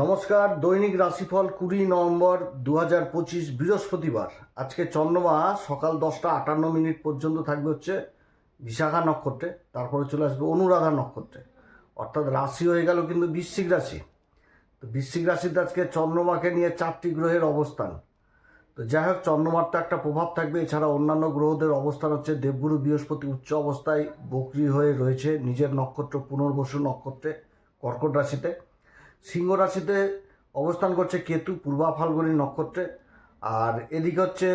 নমস্কার, দৈনিক রাশিফল কুড়ি নভেম্বর দু হাজার পঁচিশ বৃহস্পতিবার। আজকে চন্দ্রমা সকাল দশটা আটান্ন মিনিট পর্যন্ত থাকবে হচ্ছে বিশাখা নক্ষত্রে, তারপরে চলে আসবে অনুরাধা নক্ষত্রে। অর্থাৎ রাশি হয়ে গেল কিন্তু বৃশ্চিক রাশি। তো বৃশ্চিক রাশিতে আজকে চন্দ্রমাকে নিয়ে চারটি গ্রহের অবস্থান। তো যাই হোক, চন্দ্রমার তো একটা প্রভাব থাকবে, এছাড়া অন্যান্য গ্রহদের অবস্থান হচ্ছে দেবগুরু বৃহস্পতি উচ্চ অবস্থায় বকরি হয়ে রয়েছে নিজের নক্ষত্র, পুনর্বসু নক্ষত্রে কর্কট রাশিতে। সিংহ রাশিতে অবস্থান করছে কেতু, পূর্বা ফাল্গুনী নক্ষত্রে। আর এদিকে হচ্ছে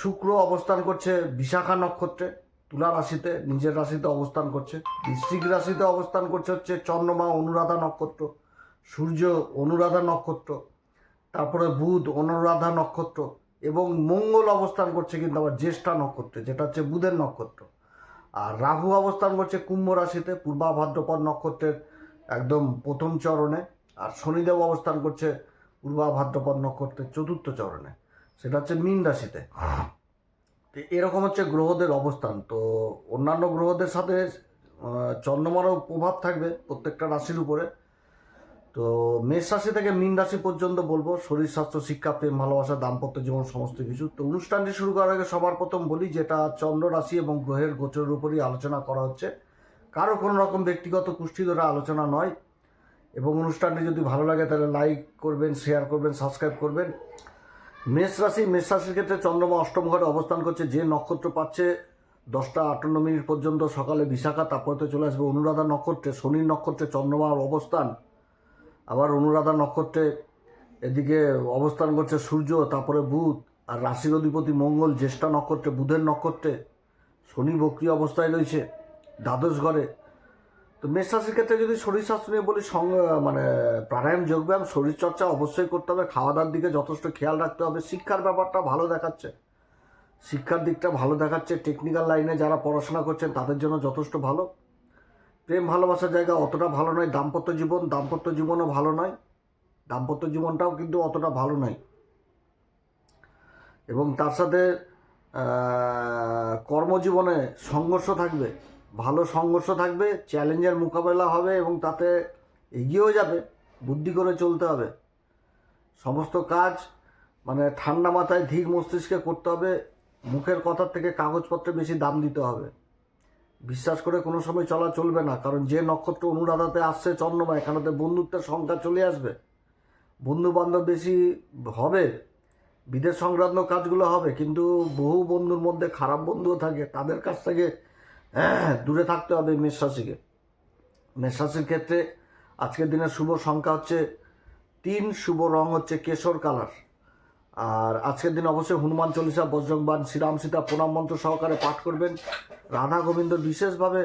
শুক্র অবস্থান করছে বিশাখা নক্ষত্রে, তুলা রাশিতে, নিজের রাশিতে অবস্থান করছে। বৃশ্চিক রাশিতে অবস্থান করছে হচ্ছে চন্দ্রমা অনুরাধা নক্ষত্র, সূর্য অনুরাধা নক্ষত্র, তারপরে বুধ অনুরাধা নক্ষত্র এবং মঙ্গল অবস্থান করছে কিন্তু আবার জ্যেষ্ঠা নক্ষত্রে, যেটা হচ্ছে বুধের নক্ষত্র। আর রাহু অবস্থান করছে কুম্ভ রাশিতে, পূর্বা ভাদ্রপদ নক্ষত্রের একদম প্রথম চরণে আর শনিদেব অবস্থান করছে পূর্বা ভাদ্রপদ নক্ষত্রের চতুর্থ চরণে। সেটা হচ্ছে মীন রাশিতে। তো এরকম হচ্ছে গ্রহদের অবস্থান। তো অন্যান্য গ্রহদের সাথে চন্দ্রমারও প্রভাব থাকবে প্রত্যেকটা রাশির উপরে। তো মেষ রাশি থেকে মীন রাশি পর্যন্ত বলব, শরীর, স্বাস্থ্য, শিক্ষা, প্রেম, ভালোবাসা, দাম্পত্য জীবন, সমস্ত কিছু। তো অনুষ্ঠানটি শুরু করার আগে সবার প্রথম বলি, যেটা চন্দ্র রাশি এবং গ্রহের গোচরের উপরই আলোচনা করা হচ্ছে। কারও কোনো রকম ব্যক্তিগত কুষ্টি ধরে আলোচনা নয়। এবং অনুষ্ঠানটি যদি ভালো লাগে তাহলে লাইক করবেন শেয়ার করবেন সাবস্ক্রাইব করবেন। মেষ রাশি, মেষ রাশির ক্ষেত্রে চন্দ্রমা অষ্টম ঘরে অবস্থান করছে। যে নক্ষত্র পাচ্ছে দশটা আটান্ন মিনিট পর্যন্ত সকালে বিশাখা তারপরে তো চলে আসবে অনুরাধা নক্ষত্রে, শনির নক্ষত্রে চন্দ্রমার অবস্থান। আবার অনুরাধা নক্ষত্রে এদিকে অবস্থান করছে সূর্য, তারপরে বুধ আর রাশির অধিপতি মঙ্গল, জ্যেষ্ঠা নক্ষত্রে, বুধের নক্ষত্রে শনি বক্রি অবস্থায় রয়েছে। দ্বাদশ ঘরে। তো মেষ রাশির ক্ষেত্রে যদি শরীর স্বাস্থ্য নিয়ে বলি, সঙ্গ মানে প্রাণায়াম, যোগব্যায়াম শরীরচর্চা অবশ্যই করতে হবে। খাওয়া দাওয়ার দিকে যথেষ্ট খেয়াল রাখতে হবে। শিক্ষার ব্যাপারটা ভালো দেখাচ্ছে। শিক্ষার দিকটা ভালো দেখাচ্ছে। টেকনিক্যাল লাইনে যারা পড়াশোনা করছেন, তাদের জন্য যথেষ্ট ভালো। প্রেম, ভালোবাসার জায়গা অতটা ভালো নয়। দাম্পত্য জীবন, দাম্পত্য জীবনও ভালো নয়। দাম্পত্য জীবনটাও কিন্তু অতটা ভালো নয়। এবং তার সাথে কর্মজীবনে সংঘর্ষ থাকবে। ভালো সংঘর্ষ থাকবে চ্যালেঞ্জের মোকাবেলা হবে এবং তাতে এগিয়েও যাবে, বুদ্ধি করে চলতে হবে। সমস্ত কাজ মানে ঠান্ডা মাথায় ধীর মস্তিষ্কে করতে হবে, মুখের কথার থেকে কাগজপত্রে বেশি দাম দিতে হবে। বিশ্বাস করে কোনো সময় চলা চলবে না, কারণ যে নক্ষত্র অনুরাধাতে আসছে চন্দ্রমা, এখানেতে বন্ধুত্বের সংখ্যা চলে আসবে। বন্ধু বান্ধব বেশি হবে, বিদেশ সংক্রান্ত কাজগুলো হবে, কিন্তু বহু বন্ধুর মধ্যে খারাপ বন্ধুও থাকে, তাদের কাছ থেকে দূরে থাকতে হবে মেষ রাশিকে। মেষ রাশির ক্ষেত্রে আজকের দিনের শুভ সংখ্যা হচ্ছে তিন, শুভ রং হচ্ছে কেশর কালার। আর আজকের দিন অবশ্যই হনুমান চল্লিশা বজ্রংবান শ্রীরাম সীতা প্রণাম মন্ত্র সহকারে পাঠ করবেন। রাধা গোবিন্দ বিশেষভাবে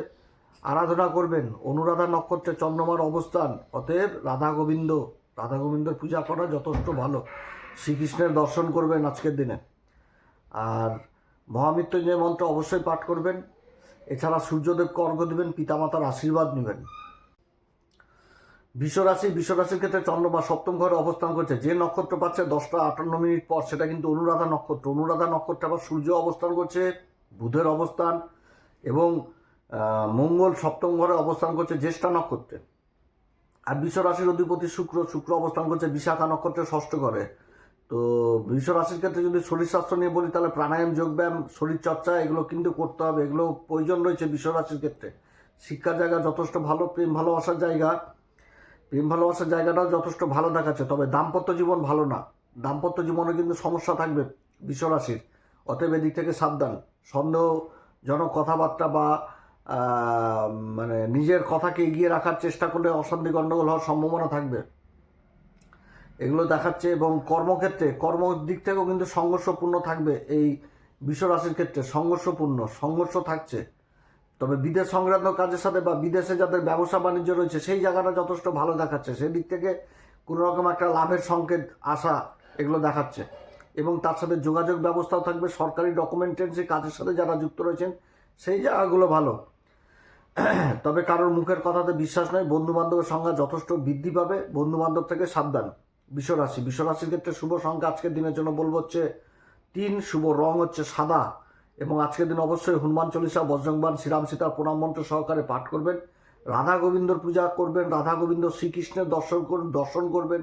আরাধনা করবেন। অনুরাধা নক্ষত্রে চন্দ্রমার অবস্থান। অতএব রাধা গোবিন্দ, রাধা গোবিন্দর পূজা করা যথেষ্ট ভালো। শ্রীকৃষ্ণের দর্শন করবেন আজকের দিনে। আর মহামৃত্যুঞ্জয় মন্ত্র অবশ্যই পাঠ করবেন। এছাড়া সূর্যদেবকে অর্ঘ্য দেবেন, পিতামাতার আশীর্বাদ নেবেন। বিশ্বরাশি, বিশ্বরাশির ক্ষেত্রে চন্দ্রমা সপ্তম ঘরে অবস্থান করছে। যে নক্ষত্র পাচ্ছে দশটা আটান্ন মিনিট পর, সেটা কিন্তু অনুরাধা নক্ষত্র। অনুরাধা নক্ষত্রে আবার সূর্য অবস্থান করছে, বুধের অবস্থান এবং মঙ্গল সপ্তম ঘরে অবস্থান করছে জ্যেষ্ঠা নক্ষত্রে। আর বিশ্বরাশির অধিপতি শুক্র শুক্র অবস্থান করছে বিশাখা নক্ষত্রের ষষ্ঠ ঘরে। তো বিশ্বরাশির ক্ষেত্রে যদি শরীর স্বাস্থ্য নিয়ে বলি, তাহলে প্রাণায়াম, যোগব্যায়াম শরীরচর্চা এগুলো কিন্তু করতে হবে। এগুলো প্রয়োজন রয়েছে বিশ্বরাশির ক্ষেত্রে। শিক্ষার জায়গা যথেষ্ট ভালো, প্রেম ভালোবাসার জায়গা। প্রেম ভালোবাসার জায়গাটাও যথেষ্ট ভালো দেখাচ্ছে। তবে দাম্পত্য জীবন ভালো না। দাম্পত্য জীবনে কিন্তু সমস্যা থাকবে বিশ্বরাশির অতএব এদিক থেকে সাবধান। সন্দেহজনক কথাবার্তা বা মানে নিজের কথাকে এগিয়ে রাখার চেষ্টা করলে অশান্তি গণ্ডগোল হওয়ার সম্ভাবনা থাকবে। এগুলো দেখাচ্ছে এবং কর্মক্ষেত্রে, কর্ম দিক থেকেও কিন্তু সংঘর্ষপূর্ণ থাকবে এই বিশ্বরাশির ক্ষেত্রে, সংঘর্ষপূর্ণ, সংঘর্ষ থাকছে। তবে বিদেশ সংক্রান্ত কাজের সাথে বা বিদেশে যাদের ব্যবসা বাণিজ্য রয়েছে, সেই জায়গাটা যথেষ্ট ভালো দেখাচ্ছে। সেই দিক থেকে কোনো রকম একটা লাভের সংকেত আসা এগুলো দেখাচ্ছে। এবং তার সাথে যোগাযোগ ব্যবস্থাও থাকবে, সরকারি ডকুমেন্টেন্সি কাজের সাথে যারা যুক্ত রয়েছেন, সেই জায়গাগুলো ভালো। তবে কারোর মুখের কথাতে বিশ্বাস নয় বন্ধু বান্ধবের সংখ্যা যথেষ্ট বৃদ্ধি পাবে বন্ধু বান্ধব থেকে সাবধান। বিশ্বরাশি বিশ্বরাশির ক্ষেত্রে শুভ সংখ্যা আজকের দিনের জন্য বলব হচ্ছে তিন, শুভ রং হচ্ছে সাদা। এবং আজকের দিন অবশ্যই হনুমান চল্লিশা বজ্রংবান শ্রীরাম সীতার প্রণাম মন্ত্র সহকারে পাঠ করবেন। রাধা গোবিন্দর পূজা করবেন, রাধা গোবিন্দ শ্রীকৃষ্ণের দর্শন করুন, দর্শন করবেন।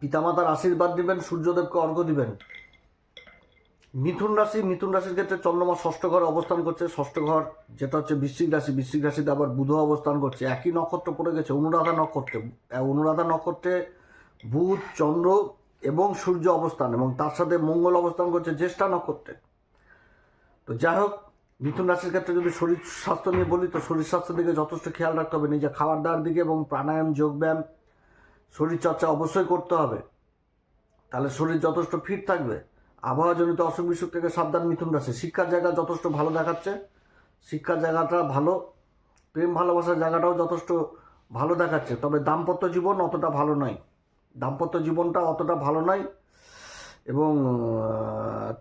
পিতামাতার আশীর্বাদ দিবেন, সূর্যদেবকে অর্ঘ্য দিবেন। মিথুন রাশি, মিথুন রাশির ক্ষেত্রে চন্দ্রমা ষষ্ঠ ঘরে অবস্থান করছে। ষষ্ঠ ঘর যেটা হচ্ছে বৃশ্চিক রাশি, বৃশ্চিক রাশিতে আবার বুধ অবস্থান করছে। একই নক্ষত্র পড়ে গেছে, অনুরাধা নক্ষত্রে। অনুরাধা নক্ষত্রে বুধ, চন্দ্র এবং সূর্য অবস্থান এবং তার সাথে মঙ্গল অবস্থান করছে জ্যেষ্ঠা নক্ষত্রে। তো যাই হোক, মিথুন রাশির ক্ষেত্রে যদি শরীর স্বাস্থ্য নিয়ে বলি, তো শরীর স্বাস্থ্যের দিকে যথেষ্ট খেয়াল রাখতে হবে। নিজের খাবার দাবার দিকে এবং প্রাণায়াম, যোগব্যায়াম, শরীরচর্চা অবশ্যই করতে হবে। তাহলে শরীর যথেষ্ট ফিট থাকবে। আবহাওয়াজনিত অসুখ বিসুখ থেকে সাবধান মিথুন রাশি। শিক্ষার জায়গা যথেষ্ট ভালো দেখাচ্ছে। শিক্ষার জায়গাটা ভালো, প্রেম ভালোবাসার জায়গাটাও যথেষ্ট ভালো দেখাচ্ছে। তবে দাম্পত্য জীবন অতটা ভালো নয়। দাম্পত্য জীবনটা অতটা ভালো নয় এবং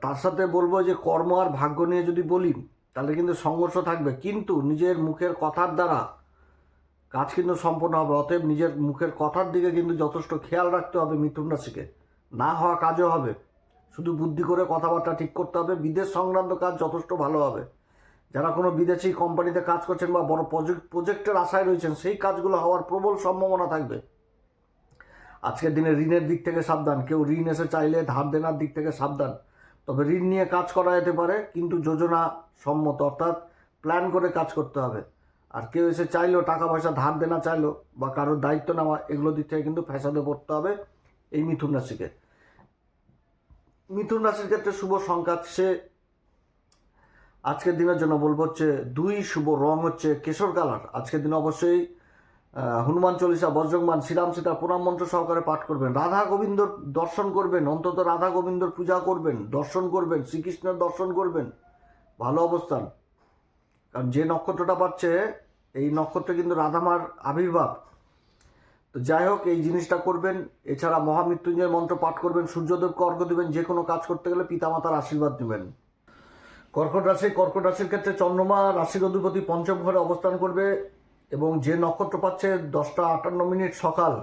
তার সাথে বলব যে কর্ম আর ভাগ্য নিয়ে যদি বলি, তাহলে কিন্তু সংঘর্ষ থাকবে। কিন্তু নিজের মুখের কথার দ্বারা কাজ কিন্তু সম্পন্ন হবে। অতএব নিজের মুখের কথার দিকে কিন্তু যথেষ্ট খেয়াল রাখতে হবে মিথুন রাশিকে। না হওয়া কাজও হবে। শুধু বুদ্ধি করে কথাবার্তা ঠিক করতে হবে। বিদেশ সংক্রান্ত কাজ যথেষ্ট ভালো হবে। যারা কোনো বিদেশি কোম্পানিতে কাজ করছেন বা বড় প্রজেক্ট প্রজেক্টের আশায় রয়েছেন, সেই কাজগুলো হওয়ার প্রবল সম্ভাবনা থাকবে। আজকের দিনে ঋণের দিক থেকে সাবধান। কেউ ঋণ এসে চাইলে ধার দেনার দিক থেকে সাবধান। তবে ঋণ নিয়ে কাজ করা যেতে পারে, কিন্তু যোজনা সম্মত, অর্থাৎ প্ল্যান করে কাজ করতে হবে। আর কেউ এসে চাইলো, টাকা পয়সা ধার দেনা চাইলো বা কারোর দায়িত্ব নেওয়া, এগুলো দিক থেকে কিন্তু ফ্যাসাদে পড়তে হবে এই মিথুন রাশিকে। মিথুন রাশির ক্ষেত্রে শুভ সংখ্যা সে আজকের দিনের জন্য বলব হচ্ছে দুই শুভ রং হচ্ছে কেশর কালার। আজকের দিনে অবশ্যই হনুমান চল্লিশা বজ্রংবান শ্রীরাম সীতা পুরাণ মন্ত্র সহকারে পাঠ করবেন। রাধা গোবিন্দর দর্শন করবেন, অন্তত রাধা গোবিন্দর পূজা করবেন, দর্শন করবেন, শ্রীকৃষ্ণের দর্শন করবেন। ভালো অবস্থান। কারণ যে নক্ষত্রটা পাচ্ছে, এই নক্ষত্রে কিন্তু রাধামার আবির্ভাব। তো যাই হোক, এই জিনিসটা করবেন। এছাড়া মহামৃত্যুঞ্জয় মন্ত্র পাঠ করবেন, সূর্যদেবকে অর্ঘ্য দেবেন, যে কোনো কাজ করতে গেলে পিতামাতার আশীর্বাদ দেবেন। কর্কট রাশি, কর্কট রাশির ক্ষেত্রে চন্দ্রমা রাশির অধিপতি পঞ্চম ঘরে অবস্থান করবে এবং যে নক্ষত্র পাচ্ছে দশটা আটান্ন মিনিট সকাল,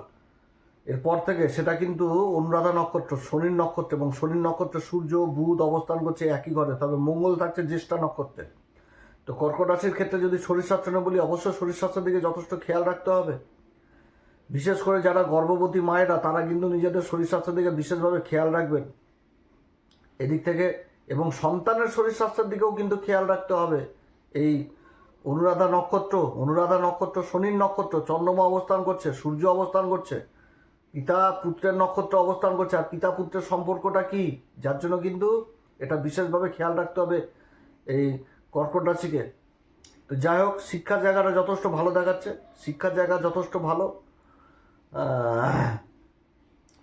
এরপর থেকে সেটা কিন্তু অনুরাধা নক্ষত্র, শনির নক্ষত্র এবং শনির নক্ষত্রে সূর্য, বুধ অবস্থান করছে একই ঘরে, তবে মঙ্গল থাকছে জ্যেষ্ঠা নক্ষত্রে। তো কর্কট রাশির ক্ষেত্রে যদি শরীর স্বাস্থ্য বলি, অবশ্যই শরীর স্বাস্থ্যের দিকে যথেষ্ট খেয়াল রাখতে হবে। বিশেষ করে যারা গর্ভবতী মায়েরা, তারা কিন্তু নিজেদের শরীর স্বাস্থ্যের দিকে বিশেষভাবে খেয়াল রাখবেন। এদিক থেকে এবং সন্তানের শরীর স্বাস্থ্যের দিকেও কিন্তু খেয়াল রাখতে হবে। এই অনুরাধা নক্ষত্র অনুরাধা নক্ষত্র, শনির নক্ষত্র, চন্দ্রমা অবস্থান করছে, সূর্য অবস্থান করছে, পিতা পুত্রের নক্ষত্র অবস্থান করছে, আর পিতা পুত্রের সম্পর্কটা কি? যার জন্য কিন্তু এটা বিশেষভাবে খেয়াল রাখতে হবে এই কর্কট রাশিকে। তো যাই হোক, শিক্ষার জায়গাটা যথেষ্ট ভালো দেখাচ্ছে, শিক্ষার জায়গা যথেষ্ট ভালো।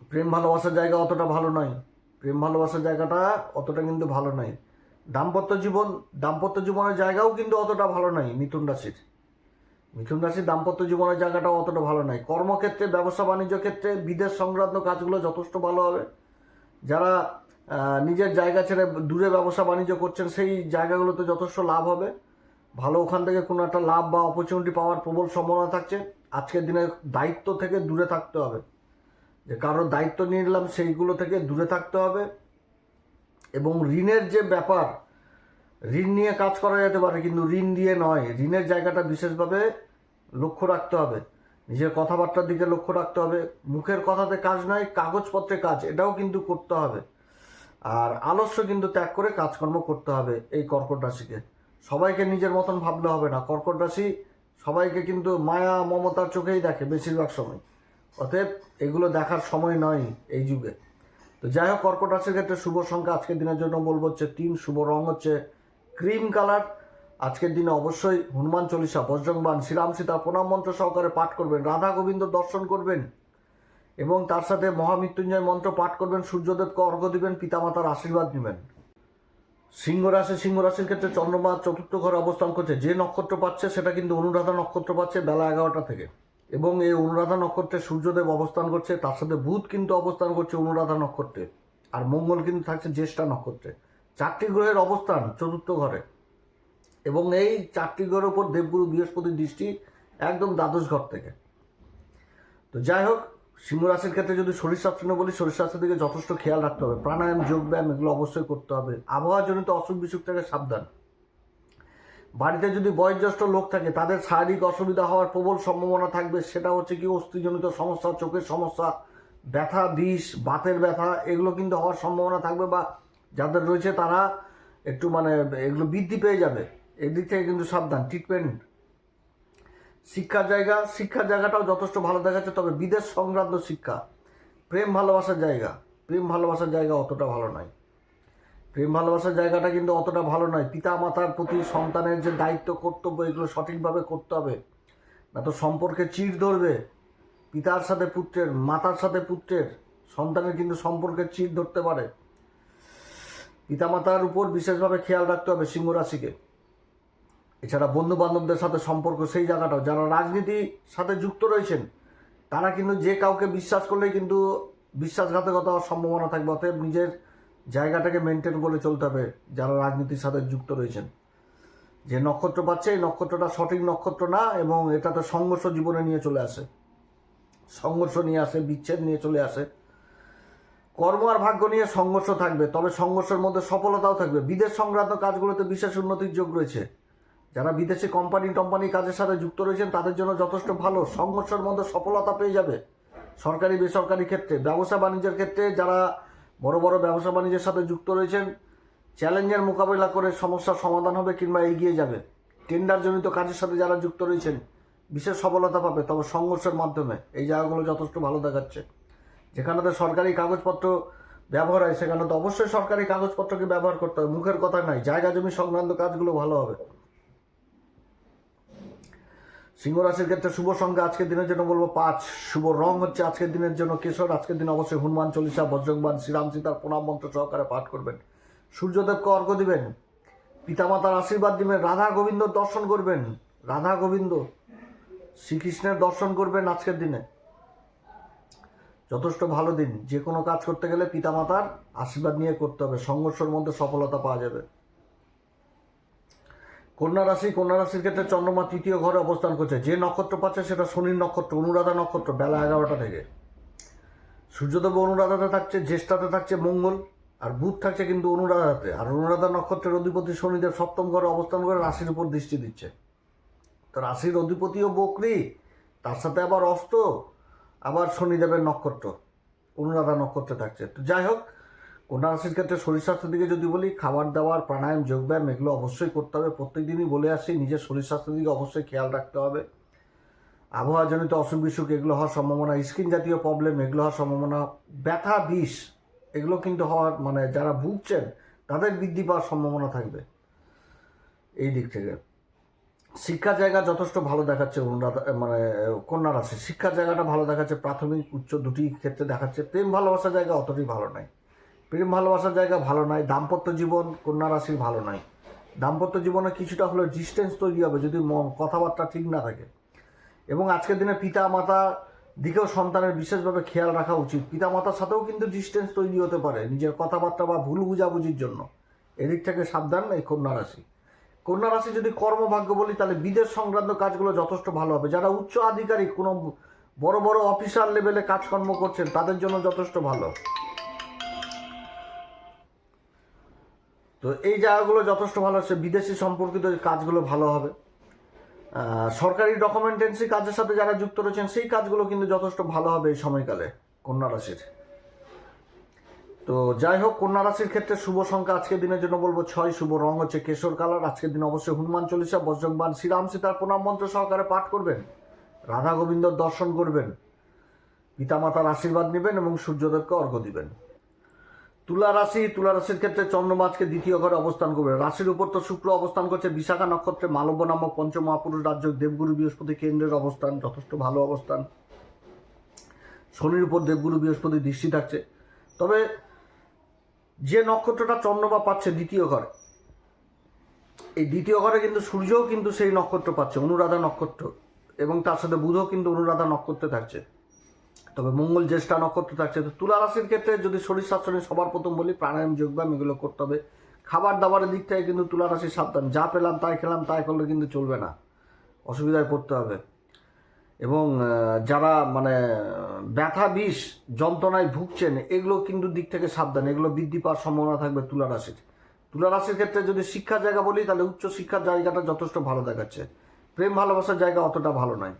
প্রেম ভালোবাসার জায়গা অতটা ভালো নয়। প্রেম ভালোবাসার জায়গাটা অতটা কিন্তু ভালো নয়। দাম্পত্য জীবন, দাম্পত্য জীবনের জায়গাও কিন্তু অতটা ভালো নয় মিথুন রাশির। মিথুন রাশির দাম্পত্য জীবনের জায়গাটাও অতটা ভালো নয়। কর্মক্ষেত্রে, ব্যবসা বাণিজ্য ক্ষেত্রে, বিদেশ সংক্রান্ত কাজগুলো যথেষ্ট ভালো হবে। যারা নিজের জায়গা ছেড়ে দূরে ব্যবসা বাণিজ্য করছেন, সেই জায়গাগুলোতে যথেষ্ট লাভ হবে। ভালো, ওখান থেকে কোনো একটা লাভ বা অপরচুনিটি পাওয়ার প্রবল সম্ভাবনা থাকছে। আজকের দিনে দায়িত্ব থেকে দূরে থাকতে হবে। যে কারোর দায়িত্ব নিয়ে নিলাম, সেইগুলো থেকে দূরে থাকতে হবে। এবং ঋণের যে ব্যাপার, ঋণ নিয়ে কাজ করা যেতে পারে, কিন্তু ঋণ দিয়ে নয়। ঋণের জায়গাটা বিশেষভাবে লক্ষ্য রাখতে হবে। নিজের কথাবার্তার দিকে লক্ষ্য রাখতে হবে। মুখের কথাতে কাজ নয়, কাগজপত্রে কাজ, এটাও কিন্তু করতে হবে। আর আলস্য কিন্তু ত্যাগ করে কাজকর্ম করতে হবে এই কর্কট রাশিকে। সবাইকে নিজের মতন ভাবলে হবে না। কর্কট রাশি সবাইকে কিন্তু মায়া মমতার চোখেই দেখে বেশিরভাগ সময়। অতএব এগুলো দেখার সময় নয় এই যুগে। তো যাই হোক, কর্কট রাশির ক্ষেত্রে শুভ সংখ্যা আজকের দিনের জন্য বলব হচ্ছে তিন, শুভ রং হচ্ছে ক্রিম কালার। আজকের দিনে অবশ্যই হনুমান চল্লিশা বজ্রংবান শ্রীরাম সীতা, প্রণাম মন্ত্র সহকারে পাঠ করবেন, রাধা গোবিন্দ দর্শন করবেন এবং তার সাথে মহামৃত্যুঞ্জয় মন্ত্র পাঠ করবেন, সূর্যদেবকে অর্ঘ্য দিবেন, পিতামাতার আশীর্বাদ নেবেন। সিংহ রাশি, সিংহ রাশির ক্ষেত্রে চন্দ্রমা চতুর্থ ঘরে অবস্থান করছে। যে নক্ষত্র পাচ্ছে সেটা কিন্তু অনুরাধা নক্ষত্র পাচ্ছে বেলা এগারোটা থেকে। এবং এই অনুরাধা নক্ষত্রে সূর্যদেব অবস্থান করছে, তার সাথে বুধ কিন্তু অবস্থান করছে অনুরাধা নক্ষত্রে। আর মঙ্গল কিন্তু থাকছে জ্যেষ্ঠা নক্ষত্রে। চারটি গ্রহের অবস্থান চতুর্থ ঘরে। এবং এই চারটি গ্রহের উপর দেবগুরু বৃহস্পতির দৃষ্টি একদম দ্বাদশ ঘর থেকে। তো যাই হোক সিংহ রাশির ক্ষেত্রে যদি শরীর স্বাস্থ্য বলি, শরীর স্বাস্থ্যের দিকে যথেষ্ট খেয়াল রাখতে হবে। প্রাণায়াম, যোগব্যায়াম এগুলো অবশ্যই করতে হবে। আবহাওয়াজনিত অসুখ বিসুখ থেকে সাবধান। বাড়িতে যদি বয়োজ্যেষ্ঠ লোক থাকে, তাদের শারীরিক অসুবিধা হওয়ার প্রবল সম্ভাবনা থাকবে। সেটা হচ্ছে কি, অস্থিজনিত সমস্যা, চোখের সমস্যা, ব্যথা, বিষ, বাতের ব্যথা, এগুলো কিন্তু হওয়ার সম্ভাবনা থাকবে বা যাদের রয়েছে তারা একটু মানে এগুলো বৃদ্ধি পেয়ে যাবে। এদিক থেকে কিন্তু সাবধান। ট্রিটমেন্ট শিক্ষার জায়গা, শিক্ষার জায়গাটাও যথেষ্ট ভালো দেখাচ্ছে, তবে বিদেশ সংক্রান্ত শিক্ষা, প্রেম ভালোবাসার জায়গা, প্রেম ভালোবাসার জায়গা অতটা ভালো নয়। প্রেম ভালোবাসার জায়গাটা কিন্তু অতটা ভালো নয়। পিতা মাতার প্রতি সন্তানের যে দায়িত্ব, কর্তব্য, এগুলো সঠিকভাবে করতে হবে। না তো সম্পর্কে চির ধরবে, পিতার সাথে পুত্রের, মাতার সাথে পুত্রের, সন্তানের কিন্তু সম্পর্কে চির ধরতে পারে। পিতামাতার উপর বিশেষভাবে খেয়াল রাখতে হবে সিংহ রাশিকে। এছাড়া বন্ধু বান্ধবদের সাথে সম্পর্ক সেই জায়গাটাও, যারা রাজনীতির সাথে যুক্ত রয়েছেন, তারা কিন্তু যে কাউকে বিশ্বাস করলেই কিন্তু বিশ্বাসঘাতকতা সম্ভাবনা থাকবে, অতএব নিজের জায়গাটাকে মেনটেন করে চলতে হবে যারা রাজনীতির সাথে যুক্ত রয়েছেন। যে নক্ষত্র পাচ্ছে, এই নক্ষত্রটা সঠিক নক্ষত্র না, এবং এটাতে সংঘর্ষ জীবনে নিয়ে চলে আসে। সংঘর্ষ নিয়ে আসে, বিচ্ছেদ নিয়ে চলে আসে। কর্ম আর ভাগ্য নিয়ে সংঘর্ষ থাকবে, তবে সংঘর্ষের মধ্যে সফলতাও থাকবে। বিদেশ সংক্রান্ত কাজগুলোতে বিশেষ উন্নতির যোগ রয়েছে। যারা বিদেশি কোম্পানি টম্পানি কাজের সাথে যুক্ত রয়েছেন, তাদের জন্য যথেষ্ট ভালো। সংঘর্ষের মধ্যে সফলতা পেয়ে যাবে। সরকারি, বেসরকারি ক্ষেত্রে। ব্যবসা বাণিজ্যের ক্ষেত্রে যারা বড় বড় ব্যবসা বাণিজ্যের সাথে যুক্ত রয়েছেন, চ্যালেঞ্জের মোকাবিলা করে সমস্যার সমাধান হবে কিংবা এগিয়ে যাবে। টেন্ডারজনিত কাজের সাথে যারা যুক্ত রয়েছেন, বিশেষ সফলতা পাবে। তবে সংঘর্ষের মাধ্যমে এই জায়গাগুলো যথেষ্ট ভালো দেখাচ্ছে। যেখানেতে সরকারি কাগজপত্র ব্যবহার হয় সেখানে তো অবশ্যই সরকারি কাগজপত্রকে ব্যবহার করতে হবে। মুখের কথা নাই জায়গা জমি সংক্রান্ত কাজগুলো ভালো হবে। সিংহ রাশির ক্ষেত্রে শুভ সংখ্যা আজকের দিনের জন্য বলব পাঁচ। শুভ রং হচ্ছে আজকের দিনের জন্য কেশর। আজকের দিন অবশ্যই হনুমান চল্লিশা বজ্রংবান শ্রীরাম সীতার প্রণাম মন্ত্র সহকারে পাঠ করবেন। সূর্যদেবকে অর্ঘ্য দিবেন। পিতামাতার আশীর্বাদ দিবেন। রাধা গোবিন্দ দর্শন করবেন। রাধা গোবিন্দ শ্রীকৃষ্ণের দর্শন করবেন আজকের দিনে। যথেষ্ট ভালো দিন। যে কোনো কাজ করতে গেলে পিতামাতার আশীর্বাদ নিয়ে করতে হবে। সংঘর্ষের মধ্যে সফলতা পাওয়া যাবে। কন্যা রাশি, কন্যা রাশির ক্ষেত্রে চন্দ্রমা তৃতীয় ঘরে অবস্থান করছে। যে নক্ষত্র পাচ্ছে সেটা শনির নক্ষত্র, অনুরাধা নক্ষত্র, বেলা এগারোটা থেকে। সূর্যদেব অনুরাধাতে থাকছে, জ্যেষ্ঠাতে থাকছে মঙ্গল, আর বুধ থাকছে কিন্তু অনুরাধাতে। আর অনুরাধা নক্ষত্রের অধিপতি শনিদেব সপ্তম ঘরে অবস্থান করে রাশির উপর দৃষ্টি দিচ্ছে। তো রাশির অধিপতিও বকরি, তার সাথে আবার অস্ত, আবার শনিদেবের নক্ষত্র, অনুরাধা নক্ষত্রে থাকছে। তো যাই হোক কন্যা রাশির ক্ষেত্রে শরীর স্বাস্থ্যের দিকে যদি বলি, খাবার দাবার, প্রাণায়াম, যোগব্যায়াম এগুলো অবশ্যই করতে হবে। প্রত্যেক দিনই বলে আসি নিজের শরীর স্বাস্থ্যের দিকে অবশ্যই খেয়াল রাখতে হবে। আবহাওয়াজনিত অসুখ বিসুখ এগুলো হওয়ার সম্ভাবনা, স্কিন জাতীয় প্রবলেম এগুলো হওয়ার সম্ভাবনা, ব্যথা, বিষ এগুলো কিন্তু হওয়ার মানে যারা ভুগছেন, তাদের বৃদ্ধি পাওয়ার সম্ভাবনা থাকবে। এই দিক থেকে। শিক্ষা জায়গা যথেষ্ট ভালো দেখাচ্ছে মানে কন্যা রাশি শিক্ষার জায়গাটা ভালো দেখাচ্ছে, প্রাথমিক, উচ্চ দুটি ক্ষেত্রে দেখাচ্ছে। প্রেম, ভালোবাসার জায়গা অতটাই ভালো নয় প্রেম, ভালোবাসার জায়গা ভালো নয়, দাম্পত্য জীবন কন্যা রাশির ভালো নয়। দাম্পত্য জীবনে কিছুটা হলেও ডিস্টেন্স তৈরি হবে যদি কথাবার্তা ঠিক না থাকে। এবং আজকের দিনে পিতা মাতা দিকেও সন্তানের বিশেষভাবে খেয়াল রাখা উচিত। পিতা মাতার সাথেও কিন্তু ডিস্টেন্স তৈরি হতে পারে নিজের কথাবার্তা বা ভুল বুঝাবুঝির জন্য। এদিক থেকে সাবধান এই কন্যা রাশি। কন্যা রাশি যদি কর্মভাগ্য বলি, তাহলে বিদেশ সংক্রান্ত কাজগুলো যথেষ্ট ভালো হবে। যারা উচ্চ আধিকারিক, কোনো বড় বড় অফিসার লেভেলে কাজকর্ম করছেন, তাদের জন্য যথেষ্ট ভালো। তো এই জায়গাগুলো যথেষ্ট ভালো হচ্ছে বিদেশি সম্পর্কিত কাজগুলো ভালো হবে। সরকারি ডকুমেন্টেন্সি কাজের সাথে যারা যুক্ত রয়েছেন, সেই কাজগুলো কিন্তু যথেষ্ট ভালো হবে এই সময়কালে কন্যা রাশির। তো যাই হোক, কন্যা রাশির ক্ষেত্রে শুভ সংখ্যা আজকের দিনের জন্য বলব ছয়, শুভ রং হচ্ছে কেশর কালার। আজকের দিন অবশ্যই হনুমান চল্লিশা বজ্রংবান শ্রীরাম সীতার প্রণাম মন্ত্র সহকারে পাঠ করবেন, রাধা গোবিন্দর দর্শন করবেন, পিতামাতার আশীর্বাদ নেবেন এবং সূর্যদেবকে অর্ঘ্য দিবেন। তুলা রাশি, তুলা রাশির ক্ষেত্রে চন্দ্রমাজকে দ্বিতীয় ঘরে অবস্থান করবে। রাশির উপর তো শুক্র অবস্থান করছে। বিশাখা নক্ষত্রে মালব্য নামক পঞ্চমহাপুরুষ রাজ্য দেবগুরু বৃহস্পতি কেন্দ্রের অবস্থান, যথেষ্ট ভালো অবস্থান। শনির উপর দেবগুরু বৃহস্পতি দৃষ্টি থাকছে। তবে যে নক্ষত্রটা চন্দ্রমা পাচ্ছে দ্বিতীয় ঘরে, এই দ্বিতীয় ঘরে কিন্তু সূর্যও কিন্তু সেই নক্ষত্র পাচ্ছে, অনুরাধা নক্ষত্র এবং তার সাথে বুধও কিন্তু অনুরাধা নক্ষত্রে থাকছে। তবে মঙ্গল জ্যেষ্ঠা নক্ষত্র থাকছে তো তুলা রাশির ক্ষেত্রে যদি শরীর স্বাস্থ্য সবার প্রথম বলি, প্রাণায়াম, যোগব্যায়াম এগুলো করতে হবে। খাবার দাবারের দিক থেকে কিন্তু তুলা রাশির সাবধান। যা পেলাম তাই খেলাম, তাই করলে কিন্তু চলবে না। অসুবিধায় পড়তে হবে। এবং যারা মানে ব্যথা, বিষ, যন্ত্রণায় ভুগছেন, এগুলো কিন্তু দিক থেকে সাবধান। এগুলো বৃদ্ধি পাওয়ার সম্ভাবনা থাকবে তুলা রাশির। তুলা রাশির ক্ষেত্রে যদি শিক্ষার জায়গা বলি, তাহলে উচ্চ শিক্ষার জায়গাটা যথেষ্ট ভালো দেখাচ্ছে। প্রেম ভালোবাসার জায়গা অতটা ভালো নয়।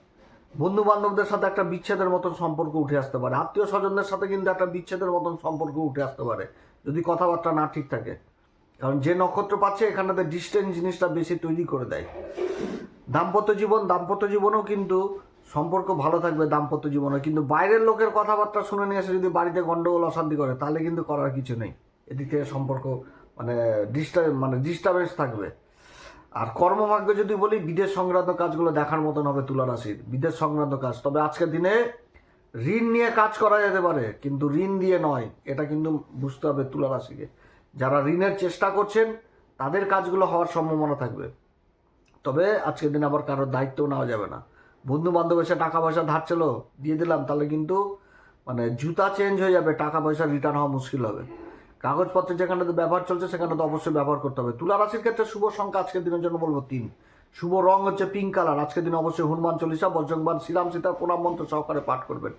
বন্ধু বান্ধবদের সাথে একটা বিচ্ছেদের মতন সম্পর্ক উঠে আসতে পারে। আত্মীয় স্বজনদের সাথে কিন্তু একটা বিচ্ছেদের মতন সম্পর্ক উঠে আসতে পারে, যদি কথাবার্তা না ঠিক থাকে। কারণ যে নক্ষত্র পাচ্ছে এখানটাতে ডিস্টেন্স জিনিসটা বেশি তৈরি করে দেয়। দাম্পত্য জীবন, দাম্পত্য জীবনেও কিন্তু সম্পর্ক ভালো থাকবে দাম্পত্য জীবনে। কিন্তু বাইরের লোকের কথাবার্তা শুনে নিয়ে এসে যদি বাড়িতে গন্ডগোল, অশান্তি করে, তাহলে কিন্তু করার কিছু নেই। এদিক থেকে সম্পর্ক মানে ডিস্টার্ব মানে ডিস্টার্বেন্স থাকবে। আর কর্মভাগ্য যদি বলি, বিদেশ সংক্রান্ত কাজগুলো দেখার মতন হবে তুলা রাশির। বিদেশ সংক্রান্ত কাজ। তবে আজকের দিনে ঋণ নিয়ে কাজ করা যেতে পারে, কিন্তু ঋণ দিয়ে নয়। এটা কিন্তু বুঝতে হবে তুলা রাশিকে। যারা ঋণের চেষ্টা করছেন, তাদের কাজগুলো হওয়ার সম্ভাবনা থাকবে। তবে আজকের দিন আবার কারোর দায়িত্ব নেওয়া যাবে না। বন্ধু বান্ধব এসে টাকা পয়সা ধার ছিল দিয়ে দিলাম, তাহলে কিন্তু মানে জুতা চেঞ্জ হয়ে যাবে টাকা পয়সা রিটার্ন হওয়া মুশকিল হবে। কাগজপত্র যেখানটাতে ব্যবহার চলছে, সেখানে তো অবশ্যই ব্যবহার করতে হবে। তুলা রাশির ক্ষেত্রে শুভ সংখ্যা আজকের দিনের জন্য বলব তিন। শুভ রং হচ্ছে পিঙ্ক কালার আজকের দিন অবশ্যই হনুমান চল্লিশা, বজ্রংবান শ্রীরাম সীতার প্রণাম মন্ত্র সহকারে পাঠ করবেন।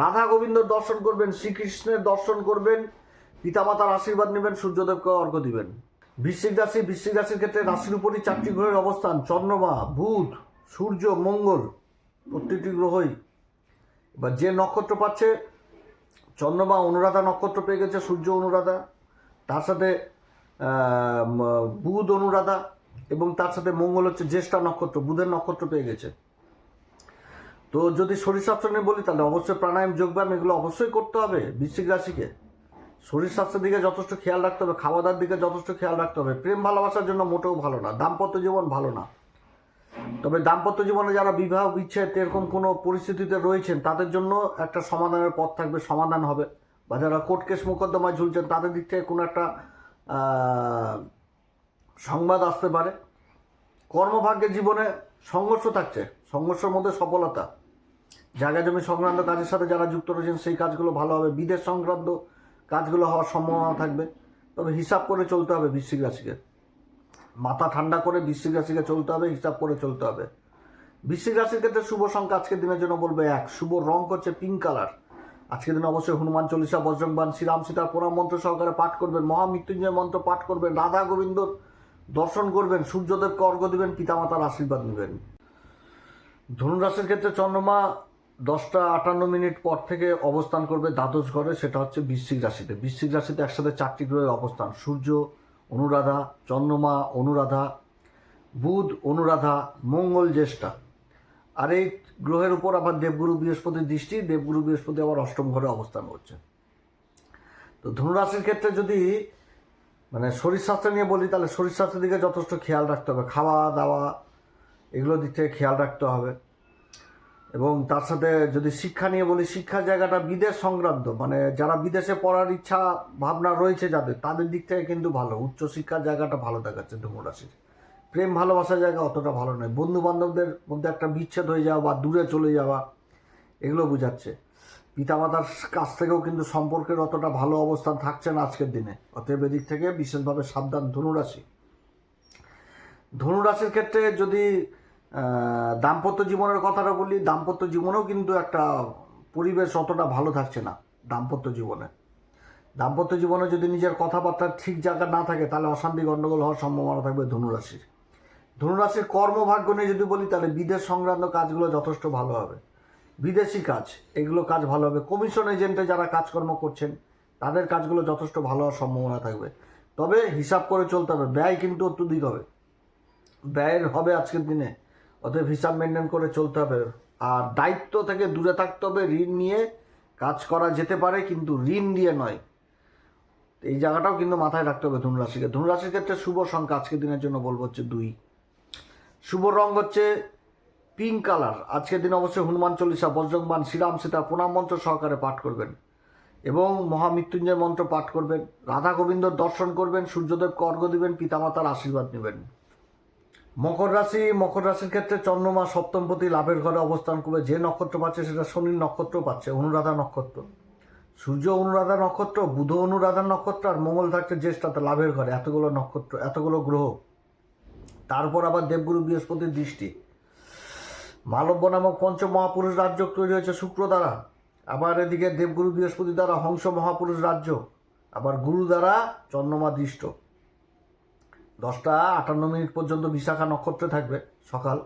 রাধা গোবিন্দর দর্শন করবেন, শ্রীকৃষ্ণের দর্শন করবেন, পিতামাতার আশীর্বাদ নেবেন, সূর্যদেবকে অর্ঘ্য দিবেন। বৃশ্চিক রাশি, বৃশ্চিক রাশির ক্ষেত্রে রাশির উপরই চারটি গ্রহের অবস্থান, চন্দ্রমা, বুধ, সূর্য, মঙ্গল, প্রত্যেকটি গ্রহই। বা যে নক্ষত্র পাচ্ছে চন্দ্রমা অনুরাধা নক্ষত্র পেয়ে গেছে, সূর্য অনুরাধা, তার সাথে বুধ অনুরাধা এবং তার সাথে মঙ্গল হচ্ছে জ্যেষ্ঠা নক্ষত্র, বুধের নক্ষত্র পেয়ে গেছে। তো যদি শরীর স্বাস্থ্য নিয়ে বলি, তাহলে অবশ্যই প্রাণায়াম, যোগব্যায়াম এগুলো অবশ্যই করতে হবে বৃশ্চিক রাশিকে। শরীর স্বাস্থ্যের দিকে যথেষ্ট খেয়াল রাখতে হবে, খাওয়া দাওয়ার দিকে যথেষ্ট খেয়াল রাখতে হবে। প্রেম ভালোবাসার জন্য মোটেও ভালো না, দাম্পত্য জীবন ভালো না। তবে দাম্পত্য জীবনে যারা বিবাহ বিচ্ছেদ এরকম কোনো পরিস্থিতিতে রয়েছেন, তাদের জন্য একটা সমাধানের পথ থাকবে, সমাধান হবে। বা যারা কোর্ট কেস মোকদ্দমায় ঝুলছেন, তাদের দিক থেকে কোনো একটা সংবাদ আসতে পারে। কর্মভাগ্যের জীবনে সংঘর্ষ থাকছে, সংঘর্ষের মধ্যে সফলতা। জায়গা জমি সংক্রান্ত কাজের সাথে যারা যুক্ত রয়েছেন, সেই কাজগুলো ভালো হবে। বিদেশ সংক্রান্ত কাজগুলো হওয়ার সম্ভাবনা থাকবে। তবে হিসাব করে চলতে হবে বৃশ্চিক রাশিকে। মাথা ঠান্ডা করে বৃশ্চিক রাশিকে চলতে হবে, হিসাব করে চলতে হবে। বৃশ্চিক রাশির ক্ষেত্রে শুভ সংখ্যা আজকের দিনের জন্য বলবে এক। শুভ রং হচ্ছে পিঙ্ক কালার আজকের দিন অবশ্যই হনুমান চল্লিশা, বজ্রংবান, শ্রীরাম সীতার প্রণাম মন্ত্র সহকারে পাঠ করবেন মহামৃত্যুঞ্জয় মন্ত্র পাঠ করবেন, রাধা গোবিন্দ দর্শন করবেন, সূর্যদেবকে অর্ঘ্য দিবেন, পিতামাতার আশীর্বাদ নেবেন। ধনুরাশির ক্ষেত্রে চন্দ্রমা দশটা আটান্ন মিনিট পর থেকে অবস্থান করবে দ্বাদশ ঘরে, সেটা হচ্ছে বৃশ্চিক রাশিতে। বৃশ্চিক রাশিতে একসাথে চারটি গ্রহের অবস্থান। সূর্য অনুরাধা, চন্দ্রমা অনুরাধা, বুধ অনুরাধা, মঙ্গল জ্যেষ্ঠা। আর এই গ্রহের উপর আবার দেবগুরু বৃহস্পতির দৃষ্টি, দেবগুরু বৃহস্পতি আবার অষ্টম ঘরে অবস্থান করছে। তো ধনুরাশির ক্ষেত্রে যদি মানে শরীর স্বাস্থ্য নিয়ে বলি, তাহলে শরীর স্বাস্থ্যের দিকে যথেষ্ট খেয়াল রাখতে হবে। খাওয়া দাওয়া, এগুলোর দিক থেকে খেয়াল রাখতে হবে। এবং তার সাথে যদি শিক্ষা নিয়ে বলি, শিক্ষার জায়গাটা বিদেশ সংক্রান্ত মানে যারা বিদেশে পড়ার ইচ্ছা, ভাবনা রয়েছে যাদের, তাদের দিক থেকে কিন্তু ভালো। উচ্চশিক্ষার জায়গাটা ভালো দেখাচ্ছে ধনুরাশির প্রেম ভালোবাসার জায়গা অতটা ভালো নয়। বন্ধু বান্ধবদের মধ্যে একটা বিচ্ছেদ হয়ে যাওয়া বা দূরে চলে যাওয়া, এগুলো বোঝাচ্ছে। পিতামাতার কাছ থেকেও কিন্তু সম্পর্কের অতটা ভালো অবস্থান থাকছে না আজকের দিনে। অতএব এদিক থেকে বিশেষভাবে সাবধান ধনুরাশি। ধনুরাশির ক্ষেত্রে যদি দাম্পত্য জীবনের কথাটা বলি, দাম্পত্য জীবনেও কিন্তু একটা পরিবেশ অতটা ভালো থাকছে না দাম্পত্য জীবনে। দাম্পত্য জীবনে যদি নিজের কথাবার্তা ঠিক জায়গা না থাকে, তাহলে অশান্তি গণ্ডগোল হওয়ার সম্ভাবনা থাকবে ধনুরাশির। ধনুরাশির কর্মভাগ্য নিয়ে যদি বলি, তাহলে বিদেশ সংক্রান্ত কাজগুলো যথেষ্ট ভালো হবে। বিদেশি কাজ, এগুলো কাজ ভালো হবে। কমিশন এজেন্টে যারা কাজকর্ম করছেন, তাদের কাজগুলো যথেষ্ট ভালো হওয়ার সম্ভাবনা থাকবে। তবে হিসাব করে চলতে হবে, ব্যয় কিন্তু অত্যধিক হবে। ব্যয়ের হবে আজকের দিনে। অতএব হিসাব মেনটেন করে চলতে হবে। আর দায়িত্ব থেকে দূরে থাকতে হবে, ঋণ নিয়ে কাজ করা যেতে পারে, কিন্তু ঋণ দিয়ে নয়। এই জায়গাটাও কিন্তু মাথায় রাখতে হবে ধনুরাশিকে। ধনুরাশির ক্ষেত্রে শুভ সংখ্যা আজকের দিনের জন্য বলব হচ্ছে দুই। শুভ রং হচ্ছে পিঙ্ক কালার আজকের দিন অবশ্যই হনুমান চল্লিশা, বজ্রংবান, শ্রীরাম সীতা, প্রণাম মন্ত্র সহকারে পাঠ করবেন। এবং মহামৃত্যুঞ্জয় মন্ত্র পাঠ করবেন। রাধা গোবিন্দর দর্শন করবেন, সূর্যদেবকে অর্ঘ্য দিবেন, পিতামাতার আশীর্বাদ নেবেন। মকর রাশি, মকর রাশির ক্ষেত্রে চন্দ্রমা সপ্তমপতি লাভের ঘরে অবস্থান করবে। যে নক্ষত্র পাচ্ছে সেটা শনির নক্ষত্র পাচ্ছে, অনুরাধা নক্ষত্র। সূর্য, অনুরাধা নক্ষত্র, বুধ, অনুরাধা নক্ষত্র আর মঙ্গল থাকছে জ্যেষ্ঠাতে লাভের ঘরে, এতগুলো নক্ষত্র, এতগুলো গ্রহ। তারপর আবার দেবগুরু বৃহস্পতির দৃষ্টি। মালব্য নামক পঞ্চ মহাপুরুষ রাজ্য তৈরি হয়েছে শুক্র দ্বারা। আবার এদিকে দেবগুরু বৃহস্পতি দ্বারা হংস মহাপুরুষ রাজ্য। আবার গুরু দ্বারা চন্দ্রমা দৃষ্ট। দশটা আটান্ন মিনিট পর্যন্ত বিশাখা নক্ষত্রে থাকবে সকাল,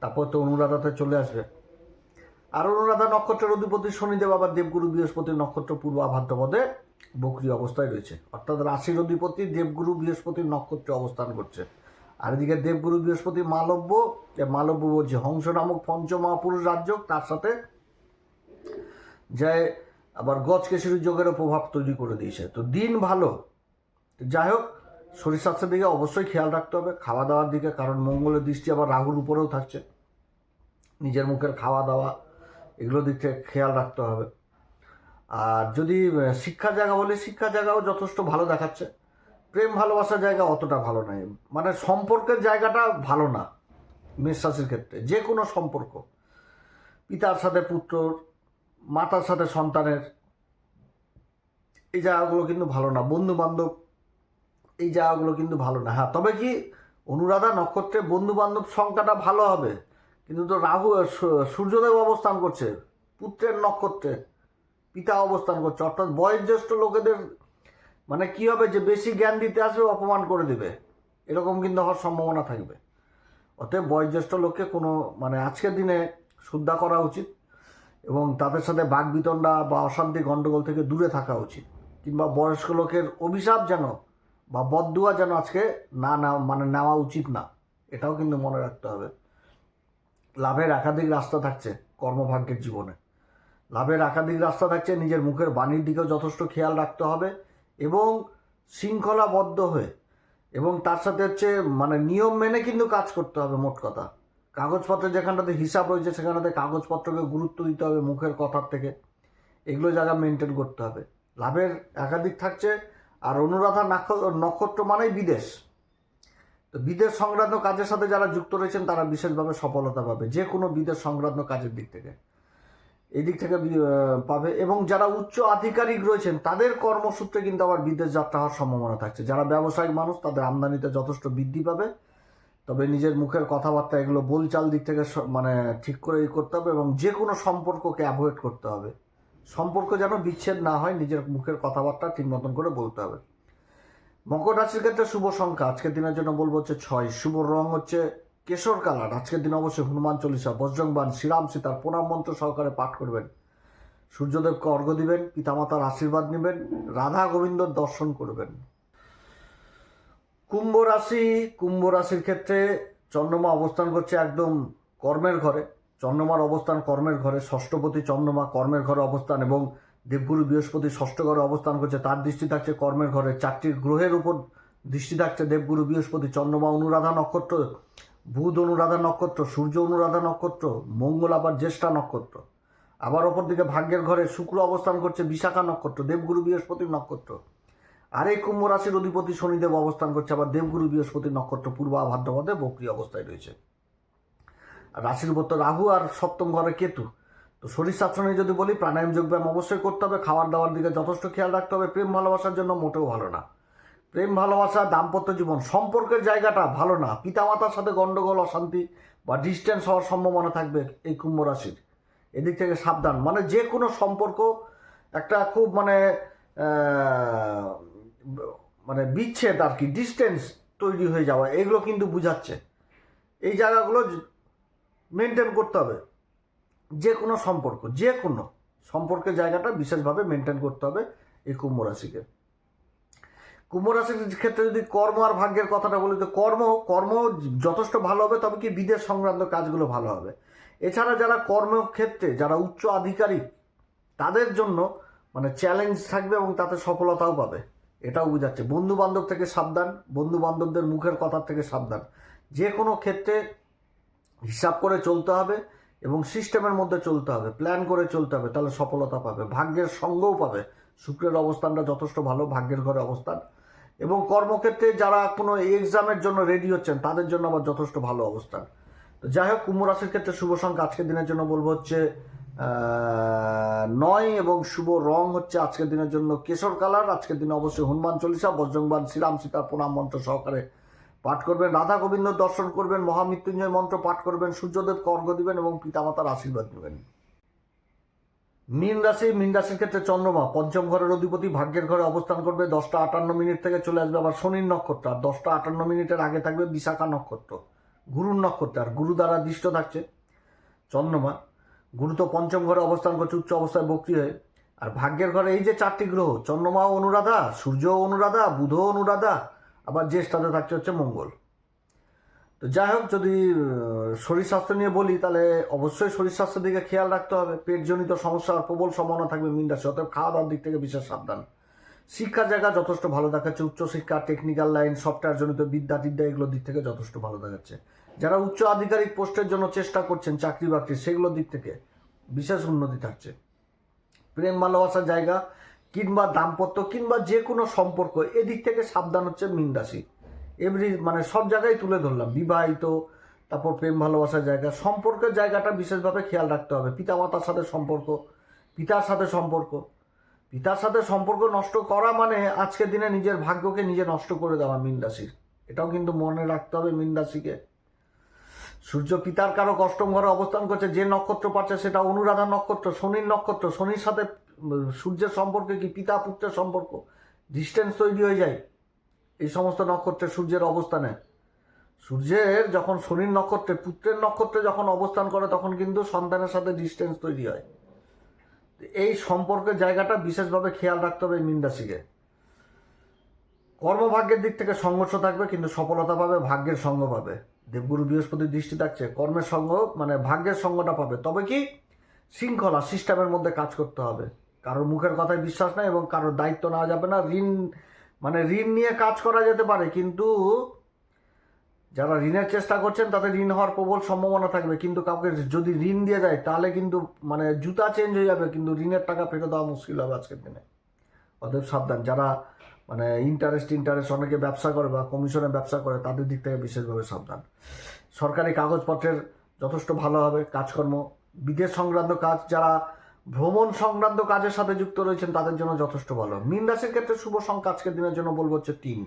তারপর তো অনুরাধাতে চলে আসবে। আর অনুরাধা নক্ষত্রের অধিপতি শনিদেব, আবার দেবগুরু বৃহস্পতির নক্ষত্র পূর্ব ভাদ্রপদে বক্রি অবস্থায় রয়েছে। অর্থাৎ রাশির অধিপতি দেবগুরু বৃহস্পতির নক্ষত্রে অবস্থান করছে। আর এদিকে দেবগুরু বৃহস্পতি মালব্য মালব্য বলছে হংস নামক পঞ্চমহাপুরুষ রাজ্য তার সাথে যে আবার গজ যোগেরও প্রভাব তৈরি করে দিয়েছে। তো দিন ভালো। যাই হোক শরীর স্বাস্থ্যের দিকে অবশ্যই খেয়াল রাখতে হবে খাওয়া দাওয়ার দিকে কারণ মঙ্গলের দৃষ্টি আবার রাহুর উপরেও থাকছে। নিজের মুখের খাওয়া দাওয়া এগুলো দিক থেকে খেয়াল রাখতে হবে। আর যদি আহ, শিক্ষার জায়গা বলি শিক্ষার জায়গাও যথেষ্ট ভালো দেখাচ্ছে। প্রেম ভালোবাসার জায়গা অতটা ভালো নয় মানে সম্পর্কের জায়গাটা ভালো না মেষ রাশির ক্ষেত্রে যে কোনো সম্পর্ক। পিতার সাথে পুত্রর মাতার সাথে সন্তানের এই জায়গাগুলো কিন্তু ভালো না। বন্ধু বান্ধব এই জায়গাগুলো কিন্তু ভালো না। হ্যাঁ তবে কি অনুরাধা নক্ষত্রে বন্ধু বান্ধব সংখ্যাটা ভালো হবে? কিন্তু তো রাহু সূর্যদেব অবস্থান করছে, পুত্রের নক্ষত্রে পিতা অবস্থান করছে। অর্থাৎ বয়োজ্যেষ্ঠ লোকেদের মানে কি হবে যে বেশি জ্ঞান দিতে আসবে, অপমান করে দেবে। এরকম কিন্তু হওয়ার সম্ভাবনা থাকবে। অতএব বয়োজ্যেষ্ঠ লোককে কোনো মানে আজকের দিনে শ্রদ্ধা করা উচিত এবং তাদের সাথে বাগবিতণ্ডা বা অশান্তি গণ্ডগোল থেকে দূরে থাকা উচিত। কিংবা বয়স্ক লোকের অভিশাপ যেন বা বদদুয়া যেন আজকে না না মানে নেওয়া উচিত না, এটাও কিন্তু মনে রাখতে হবে। লাভের একাধিক রাস্তা থাকছে কর্মভাগ্যের জীবনে। লাভের একাধিক রাস্তা থাকছে নিজের মুখের বাণীর দিকেও যথেষ্ট খেয়াল রাখতে হবে এবং শৃঙ্খলাবদ্ধ হয়ে এবং তার সাথে হচ্ছে মানে নিয়ম মেনে কিন্তু কাজ করতে হবে মোট কথা। কাগজপত্রের যেখানটাতে হিসাব রয়েছে, সেখানটাতে কাগজপত্রকে গুরুত্ব দিতে হবে মুখের কথার থেকে। এগুলো জায়গা মেনটেন করতে হবে। লাভের একাধিক থাকছে আর অনুরাধা নাক্ষ- নক্ষত্র মানেই বিদেশ। তো বিদেশ সংক্রান্ত কাজের সাথে যারা যুক্ত রয়েছেন, তারা বিশেষভাবে সফলতা পাবে, যে কোনো বিদেশ সংক্রান্ত কাজের দিক থেকে। এই দিক থেকে পাবে। এবং যারা উচ্চ আধিকারিক রয়েছেন, তাদের কর্মসূত্রে কিন্তু আবার বিদেশ যাত্রা হওয়ার সম্ভাবনা থাকছে। যারা ব্যবসায়িক মানুষ, তাদের আমদানিতে যথেষ্ট বৃদ্ধি পাবে। তবে নিজের মুখের কথাবার্তা, এগুলো বলচাল দিক থেকে মানে ঠিক করে করতে হবে এবং যে কোনো সম্পর্ককে অ্যাভয়েড করতে হবে। সম্পর্ক যেন বিচ্ছেদ না হয়, নিজের মুখের কথাবার্তা ঠিক মতন করে বলতে হবে। মকর রাশির ক্ষেত্রে শুভ সংখ্যা। আজকের দিনের জন্য বলব হচ্ছে ছয়। শুভ রং হচ্ছে কেশর কালার। আজকের দিন অবশ্যই হনুমান চল্লিশা বজ্রংবান শ্রীরাম সীতার প্রণাম মন্ত্র সহকারে পাঠ করবেন। সূর্যদেবকে অর্ঘ্য দিবেন, পিতামাতার আশীর্বাদ নেবেন, রাধা গোবিন্দর দর্শন করবেন। কুম্ভ রাশি, কুম্ভ রাশির ক্ষেত্রে চন্দ্রমা অবস্থান করছে একদম কর্মের ঘরে। চন্দ্রমার অবস্থান কর্মের ঘরে, ষষ্ঠপতি চন্দ্রমা কর্মের ঘরে অবস্থান এবং দেবগুরু বৃহস্পতি ষষ্ঠ ঘরে অবস্থান করছে। তার দৃষ্টি থাকছে কর্মের ঘরে। চারটি গ্রহের উপর দৃষ্টি থাকছে দেবগুরু বৃহস্পতি, চন্দ্রমা অনুরাধা নক্ষত্র, বুধ অনুরাধা নক্ষত্র, সূর্য অনুরাধা নক্ষত্র, মঙ্গল আবার জ্যেষ্ঠা নক্ষত্র। আবার অপর দিকে ভাগ্যের ঘরে শুক্র অবস্থান করছে বিশাখা নক্ষত্র, দেবগুরু বৃহস্পতির নক্ষত্র। আর এই কুম্ভ রাশির অধিপতি শনিদেব অবস্থান করছে, আবার দেবগুরু বৃহস্পতির নক্ষত্র পূর্বা ভাদ্রপদে বক্রি অবস্থায় রয়েছে। রাশির উপর তো রাহু আর সপ্তম ঘরে কেতু। তো শরীর স্বাস্থ্য নিয়ে যদি বলি, প্রাণায়াম, যোগব্যায়াম অবশ্যই করতে হবে। খাবার দাবার দিকে যথেষ্ট খেয়াল রাখতে হবে। প্রেম ভালোবাসার জন্য মোটেও ভালো না। প্রেম, ভালোবাসা, দাম্পত্য জীবন, সম্পর্কের জায়গাটা ভালো না। পিতামাতার সাথে গন্ডগোল, অশান্তি বা ডিস্টেন্স হওয়ার সম্ভাবনা থাকবে এই কুম্ভ রাশির। এদিক থেকে সাবধান। মানে যে কোনো সম্পর্ক একটা খুব মানে মানে বিচ্ছেদ আর কি ডিস্টেন্স তৈরি হয়ে যাওয়া, এগুলো কিন্তু বুঝাচ্ছে। এই জায়গাগুলো মেনটেন করতে হবে। যে কোনো সম্পর্ক, যে কোনো সম্পর্কের জায়গাটা বিশেষভাবে মেনটেন করতে হবে এই কুম্ভ রাশিকে। কুম্ভ রাশির ক্ষেত্রে যদি কর্ম আর ভাগ্যের কথাটা বলি, তো কর্ম কর্ম যথেষ্ট ভালো হবে, তবে কি বিদেশ সংক্রান্ত কাজগুলো ভালো হবে। এছাড়া যারা কর্মক্ষেত্রে, যারা উচ্চ আধিকারিক, তাদের জন্য মানে চ্যালেঞ্জ থাকবে এবং তাতে সফলতাও পাবে। এটাও বোঝাচ্ছে। বন্ধু বান্ধব থেকে সাবধান বন্ধু বান্ধবদের মুখের কথার থেকে সাবধান। যে কোনো ক্ষেত্রে হিসাব করে চলতে হবে এবং সিস্টেমের মধ্যে চলতে হবে প্ল্যান করে চলতে হবে, তাহলে সফলতা পাবে, ভাগ্যের সঙ্গও পাবে। শুক্রের অবস্থানটা যথেষ্ট ভালো, ভাগ্যের ঘরে অবস্থান। এবং কর্মক্ষেত্রে যারা কোনো এক্সামের জন্য রেডি হচ্ছেন, তাদের জন্য আবার যথেষ্ট ভালো অবস্থান। তো যাই হোক, কুম্ভ রাশির ক্ষেত্রে শুভ সংখ্যা আজকের দিনের জন্য বলব হচ্ছে নয় এবং শুভ রং হচ্ছে আজকের দিনের জন্য কেশর কালার। আজকের দিনে অবশ্যই হনুমান চল্লিশা বজ্রংবান শ্রীরাম সীতার প্রণাম মন্ত্র সহকারে পাঠ করবেন, রাধা গোবিন্দ দর্শন করবেন, মহামৃত্যুঞ্জয় মন্ত্র পাঠ করবেন, সূর্যদেব অর্ঘ্য দিবেন এবং পিতামাতার আশীর্বাদ নেবেন। মীন রাশি, মীন রাশির ক্ষেত্রে চন্দ্রমা, পঞ্চম ঘরের অধিপতি ভাগ্যের ঘরে অবস্থান করবে, দশটা আটান্ন মিনিট থেকে চলে আসবে আবার শনির নক্ষত্র, আর দশটা আটান্ন মিনিটের আগে থাকবে বিশাখা নক্ষত্র, গুরুর নক্ষত্র, আর গুরু দ্বারা দৃষ্ট থাকছে চন্দ্রমা। গুরু তো পঞ্চম ঘরে অবস্থান করছে, উচ্চ অবস্থায় বক্রি হয়ে। আর ভাগ্যের ঘরে এই যে চারটি গ্রহ চন্দ্রমা অনুরাধা সূর্য অনুরাধা বুধ অনুরাধা আবার জ্যেষ্ঠাতে থাকছে হচ্ছে মঙ্গল। তো যাই হোক, যদি শরীর স্বাস্থ্য নিয়ে বলি, তাহলে অবশ্যই শরীর স্বাস্থ্যের দিকে খেয়াল রাখতে হবে। পেটজনিত সমস্যার প্রবল সম্ভাবনা থাকবে মিন্ডাসে অতএব খাওয়া দাওয়ার দিক থেকে বিশেষ সাবধান। শিক্ষার জায়গা যথেষ্ট ভালো দেখাচ্ছে। উচ্চশিক্ষা টেকনিক্যাল লাইন সফটওয়্যার জনিত বিদ্যা টিদ্যা, এগুলোর দিক থেকে যথেষ্ট ভালো দেখাচ্ছে। যারা উচ্চ আধিকারিক পোস্টের জন্য চেষ্টা করছেন চাকরি বাকরি সেগুলোর দিক থেকে বিশেষ উন্নতি থাকছে। প্রেম ভালোবাসার জায়গা কিংবা দাম্পত্য কিংবা যে কোনো সম্পর্ক, এদিক থেকে সাবধান হচ্ছে মীন রাশি। এভরি মানে সব জায়গায় তুলে ধরলাম, বিবাহিত, তারপর প্রেম, ভালোবাসার জায়গা, সম্পর্কের জায়গাটা বিশেষভাবে খেয়াল রাখতে হবে। পিতামাতার সাথে সম্পর্ক, পিতার সাথে সম্পর্ক। পিতার সাথে সম্পর্ক নষ্ট করা মানে আজকের দিনে নিজের ভাগ্যকে নিজে নষ্ট করে দেওয়া মীন রাশির। এটাও কিন্তু মনে রাখতে হবে মীন রাশিকে। সূর্য পিতার কারও অষ্টম ঘরে অবস্থান করছে, যে নক্ষত্র পাচ্ছে সেটা অনুরাধা নক্ষত্র, শনির নক্ষত্র, শনির সাথে সূর্যের সম্পর্কে কি, পিতা পুত্রের সম্পর্ক? ডিস্টেন্স তৈরি হয়ে যায়। এই সমস্ত নক্ষত্রে সূর্যের অবস্থানে। সূর্যের যখন শনির নক্ষত্রে, পুত্রের নক্ষত্রে যখন অবস্থান করে, তখন কিন্তু সন্তানের সাথে ডিস্টেন্স তৈরি হয়। এই সম্পর্কের জায়গাটা বিশেষভাবে খেয়াল রাখতে হবে মীন রাশিকে। কর্মভাগ্যের দিক থেকে সংঘর্ষ থাকবে, কিন্তু সফলতা পাবে, ভাগ্যের সঙ্গ পাবে। দেবগুরু বৃহস্পতির দৃষ্টি থাকছে, কর্মের সঙ্গ মানে ভাগ্যের সঙ্গটা পাবে। তবে কি? শৃঙ্খলা সিস্টেমের মধ্যে কাজ করতে হবে। কারোর মুখের কথায় বিশ্বাস নাই এবং কারোর দায়িত্ব নেওয়া যাবে না। ঋণ মানে ঋণ নিয়ে কাজ করা যেতে পারে, কিন্তু যারা ঋণের চেষ্টা করছেন, তাদের ঋণ হওয়ার প্রবল সম্ভাবনা থাকবে। কিন্তু কাউকে যদি ঋণ দিয়ে দেয়, তাহলে কিন্তু মানে জুতা চেঞ্জ হয়ে যাবে, কিন্তু ঋণের টাকা ফেরত দেওয়া মুশকিল হবে আজকের দিনে। অতএব সাবধান। যারা মানে ইন্টারেস্ট ইন্টারেস্ট অনেকে ব্যবসা করে বা কমিশনে ব্যবসা করে, তাদের দিক থেকে বিশেষভাবে সাবধান। সরকারি কাগজপত্রের যথেষ্ট ভালো হবে, কাজকর্ম, বিদেশ সংক্রান্ত কাজ, যারা ভ্রমণ সংক্রান্ত কাজের সাথে যুক্ত রয়েছেন, তাদের জন্য যথেষ্ট ভালো। মীন রাশির ক্ষেত্রে শুভ সংখ্যা আজকের দিনের জন্য বলব হচ্ছে তিন।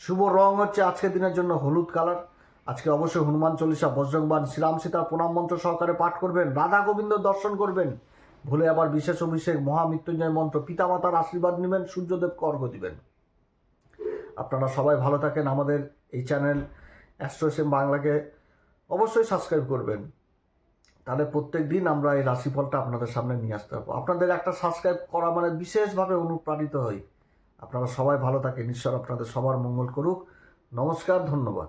শুভ রং হচ্ছে আজকের দিনের জন্য হলুদ কালার। আজকে অবশ্যই হনুমান চল্লিশা বজ্রংবান শ্রীরাম সীতার প্রণাম মন্ত্র সহকারে পাঠ করবেন, রাধা গোবিন্দ দর্শন করবেন। ভুলে আবার বিশেষ অভিষেক মহামৃত্যুঞ্জয় মন্ত্র পিতামাতার আশীর্বাদ নেবেন, সূর্যদেব অর্ঘ দিবেন। আপনারা সবাই ভালো থাকেন, আমাদের এই চ্যানেল অ্যাস্ট্রোসেম বাংলাকে অবশ্যই সাবস্ক্রাইব করবেন। তাহলে প্রত্যেক দিন আমরা এই রাশিফলটা আপনাদের সামনে নিয়ে আসতে পারব। আপনাদের একটা সাবস্ক্রাইব করা মানে বিশেষভাবে অনুপ্রাণিত হই। আপনারা সবাই ভালো থাকেন। ঈশ্বর আপনাদের সবার মঙ্গল করুক। নমস্কার, ধন্যবাদ।